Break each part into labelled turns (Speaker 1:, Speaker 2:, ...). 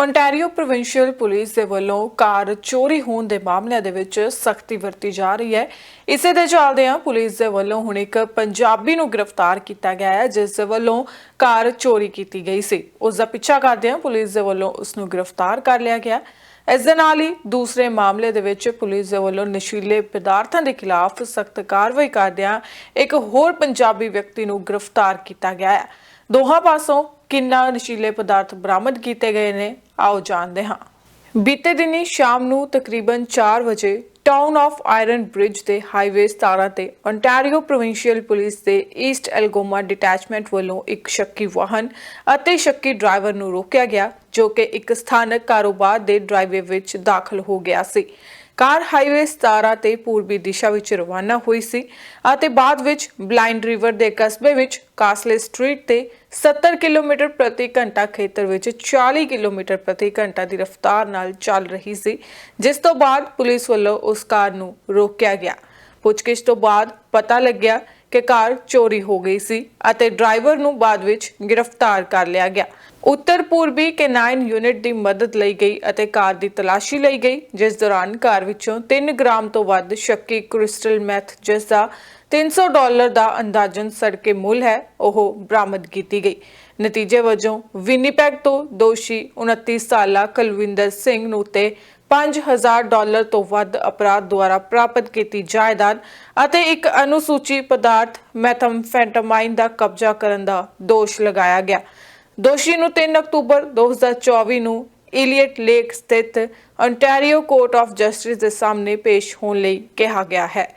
Speaker 1: Ontario Provincial Police ਦੇ ਵੱਲੋਂ ਕਾਰ ਚੋਰੀ ਹੋਣ ਦੇ ਮਾਮਲਿਆਂ ਦੇ ਵਿੱਚ ਸਖਤੀ ਵਰਤੀ ਜਾ ਰਹੀ ਹੈ। ਇਸੇ ਦੇ ਚੱਲਦਿਆਂ ਪੁਲਿਸ ਦੇ ਵੱਲੋਂ ਹੁਣ ਇੱਕ ਪੰਜਾਬੀ ਨੂੰ ਗ੍ਰਿਫਤਾਰ ਕੀਤਾ ਗਿਆ ਹੈ, ਜਿਸ ਦੇ ਵੱਲੋਂ ਕਾਰ ਚੋਰੀ ਕੀਤੀ ਗਈ ਸੀ। ਉਸ ਦਾ ਪਿੱਛਾ ਕਰਦਿਆਂ ਪੁਲਿਸ ਦੇ ਵੱਲੋਂ ਉਸ ਨੂੰ ਗ੍ਰਿਫਤਾਰ ਕਰ ਲਿਆ ਗਿਆ। ਇਸ ਦੇ ਨਾਲ ਹੀ ਦੂਸਰੇ ਮਾਮਲੇ ਦੇ ਵਿੱਚ ਪੁਲਿਸ ਦੇ ਵੱਲੋਂ ਨਸ਼ੀਲੇ ਪਦਾਰਥਾਂ ਦੇ ਖਿਲਾਫ ਸਖਤ ਕਾਰਵਾਈ ਕਰਦਿਆਂ ਇੱਕ ਹੋਰ ਪੰਜਾਬੀ ਵਿਅਕਤੀ ਨੂੰ ਗ੍ਰਿਫਤਾਰ ਕੀਤਾ ਗਿਆ ਹੈ। ਦੋਹਾਂ ਪਾਸੋਂ ਕਿੰਨਾ ਨਸ਼ੀਲੇ ਪਦਾਰਥ ਬਰਾਮਦ ਕੀਤੇ ਗਏ ਨੇ? ਆਓ ਜਾਣਦੇ ਹਾਂ। ਬੀਤੇ ਦਿਨੀ ਸ਼ਾਮ ਨੂੰ ਤਕਰੀਬਨ 4 ਵਜੇ ਟਾਊਨ ਆਫ ਆਇਰਨ ਬ੍ਰਿਜ ਦੇ ਹਾਈਵੇ 17 ਤੇ ਓਨਟਾਰੀਓ ਪ੍ਰੋਵਿੰਸ਼ੀਅਲ ਪੁਲਿਸ ਦੇ ਈਸਟ ਐਲਗੋਮਾ ਡਿਟੈਚਮੈਂਟ ਵੱਲੋਂ ਇੱਕ ਸ਼ੱਕੀ ਵਾਹਨ ਅਤੇ ਸ਼ੱਕੀ ਡਰਾਈਵਰ ਨੂੰ ਰੋਕਿਆ ਗਿਆ, ਜੋ ਕਿ ਇੱਕ ਸਥਾਨਕ ਕਾਰੋਬਾਰ ਦੇ ਡਰਾਈਵੇ ਵਿੱਚ ਦਾਖਲ ਹੋ ਗਿਆ ਸੀ। ਕਾਰ ਹਾਈਵੇ 17 ਤੇ ਪੂਰਬੀ ਦਿਸ਼ਾ ਵਿੱਚ ਰਵਾਨਾ ਹੋਈ ਸੀ ਅਤੇ ਬਾਅਦ ਵਿੱਚ ਬਲਾਈਂਡ ਰਿਵਰ ਦੇ ਕਸਬੇ ਵਿੱਚ ਕਾਸਲੇ ਸਟਰੀਟ ਤੇ 70 ਕਿਲੋਮੀਟਰ ਪ੍ਰਤੀ ਘੰਟਾ ਖੇਤਰ ਵਿੱਚ 40 ਕਿਲੋਮੀਟਰ ਪ੍ਰਤੀ ਘੰਟਾ ਦੀ ਰਫ਼ਤਾਰ ਨਾਲ ਚੱਲ ਰਹੀ ਸੀ, ਜਿਸ ਤੋਂ ਬਾਅਦ ਪੁਲਿਸ ਵੱਲੋਂ ਉਸ ਕਾਰ ਨੂੰ ਰੋਕਿਆ ਗਿਆ। ਪੁੱਛਗਿੱਛ ਤੋਂ ਬਾਅਦ ਪਤਾ ਲੱਗਿਆ ਕਿ ਕਾਰ ਚੋਰੀ ਹੋ ਗਈ ਸੀ ਅਤੇ ਡਰਾਈਵਰ ਨੂੰ ਬਾਅਦ ਵਿੱਚ ਗ੍ਰਿਫਤਾਰ ਕਰ ਲਿਆ ਗਿਆ। ਉੱਤਰ ਪੂਰਬੀ ਕੈਨਾਈਨ ਯੂਨਿਟ ਦੀ ਮਦਦ ਲਈ ਗਈ ਅਤੇ ਕਾਰ ਦੀ ਤਲਾਸ਼ੀ ਲਈ ਗਈ, ਜਿਸ ਦੌਰਾਨ ਕਾਰ ਵਿੱਚੋਂ 3 ਗ੍ਰਾਮ ਤੋਂ ਵੱਧ ਸ਼ੱਕੀ ਕ੍ਰਿਸਟਲ ਮੈਥ, ਜਿਸ ਦਾ 300 ਡਾਲਰ ਦਾ ਅੰਦਾਜ਼ਨ ਸੜਕੇ ਮੁੱਲ ਹੈ, ਉਹ ਬਰਾਮਦ ਕੀਤੀ ਗਈ। ਨਤੀਜੇ ਵਜੋਂ ਵਿਨੀਪੈਗ ਤੋਂ ਦੋਸ਼ੀ 29 ਸਾਲਾ ਕਲਵਿੰਦਰ ਸਿੰਘ ਨੂੰ ਤੇ 5000 ਡਾਲਰ ਤੋਂ ਵੱਧ ਅਪਰਾਧ ਦੁਆਰਾ ਪ੍ਰਾਪਤ ਕੀਤੀ ਜਾਇਦਾਦ ਅਤੇ ਇੱਕ ਅਨੁਸੂਚੀ ਪਦਾਰਥ ਮੈਥਮਫੈਂਟਾਮਾਈਨ ਦਾ ਕਬਜ਼ਾ ਕਰਨ ਦਾ ਦੋਸ਼ ਲਗਾਇਆ ਗਿਆ। ਦੋਸ਼ੀ ਨੂੰ 3 ਅਕਤੂਬਰ 2024 ਨੂੰ ਇਲੀਅਟ ਲੇਕ ਸਥਿਤ ontario ਕੋਰਟ ਆਫ ਜਸਟਿਸ ਦੇ ਸਾਹਮਣੇ ਪੇਸ਼ ਹੋਣ ਲਈ ਕਿਹਾ ਗਿਆ ਹੈ।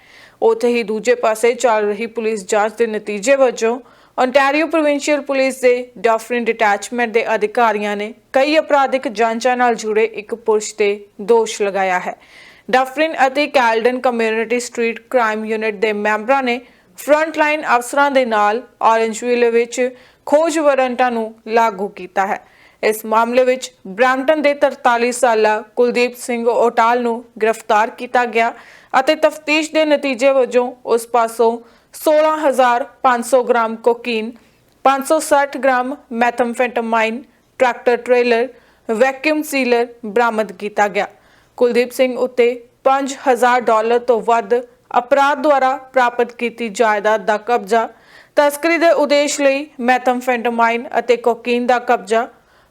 Speaker 1: ਉੱਥੇ ਹੀ ਦੂਜੇ ਪਾਸੇ ਚੱਲ ਰਹੀ ਪੁਲਿਸ ਜਾਂਚ ਦੇ ਨਤੀਜੇ ਵਜੋਂ ontario ਪ੍ਰੋਵਿੰਸ਼ੀਅਲ ਪੁਲਿਸ ਦੇ ਡਾਫਰਿਨ ਡਿਟੈਚਮੈਂਟ ਦੇ ਅਧਿਕਾਰੀਆਂ ਨੇ ਕਈ ਅਪਰਾਧਿਕ ਜਾਂਚਾਂ ਨਾਲ ਜੁੜੇ ਇੱਕ ਪੁਰਸ਼ ਤੇ ਦੋਸ਼ ਲਗਾਇਆ ਹੈ। ਡਾਫਰਿਨ ਅਤੇ Caledon community street crime unit ਦੇ ਮੈਂਬਰਾਂ ਨੇ ਫਰੰਟ ਲਾਈਨ ਅਫਸਰਾਂ ਦੇ ਨਾਲ ਔਰੰਜਵਿਲ ਵਿੱਚ ਖੋਜ ਵਾਰੰਟਾਂ ਨੂੰ ਲਾਗੂ ਕੀਤਾ ਹੈ। ਇਸ ਮਾਮਲੇ ਵਿੱਚ ਬ੍ਰੈਂਟਨ ਦੇ 43 ਸਾਲਾ ਕੁਲਦੀਪ ਸਿੰਘ ਓਟਾਲ ਨੂੰ ਗ੍ਰਿਫਤਾਰ ਕੀਤਾ ਗਿਆ ਅਤੇ ਤਫਤੀਸ਼ ਦੇ ਨਤੀਜੇ ਵਜੋਂ ਉਸ ਪਾਸੋਂ 16500 gram cocaine 560 gram methamphetamine tractor trailer, vacuum sealer ਬਰਾਮਦ ਕੀਤਾ ਗਿਆ। ਕੁਲਦੀਪ ਸਿੰਘ ਉੱਤੇ 5000 ਡਾਲਰ ਤੋਂ ਵੱਧ ਅਪਰਾਧ ਦੁਆਰਾ ਪ੍ਰਾਪਤ ਕੀਤੀ ਜਾਇਦਾਦ ਦਾ ਕਬਜ਼ਾ, ਤਸਕਰੀ ਦੇ ਉਦੇਸ਼ ਲਈ ਮੈਥਮਫੈਂਟਾਮਾਈਨ ਅਤੇ ਕੋਕੀਨ ਦਾ ਕਬਜ਼ਾ,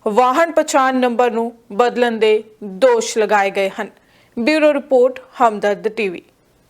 Speaker 1: ਵਾਹਨ ਪਛਾਣ ਨੰਬਰ ਨੂੰ ਬਦਲਣ ਦੇ ਦੋਸ਼ ਲਗਾਏ ਗਏ ਹਨ। Bureau report, Hamdard TV.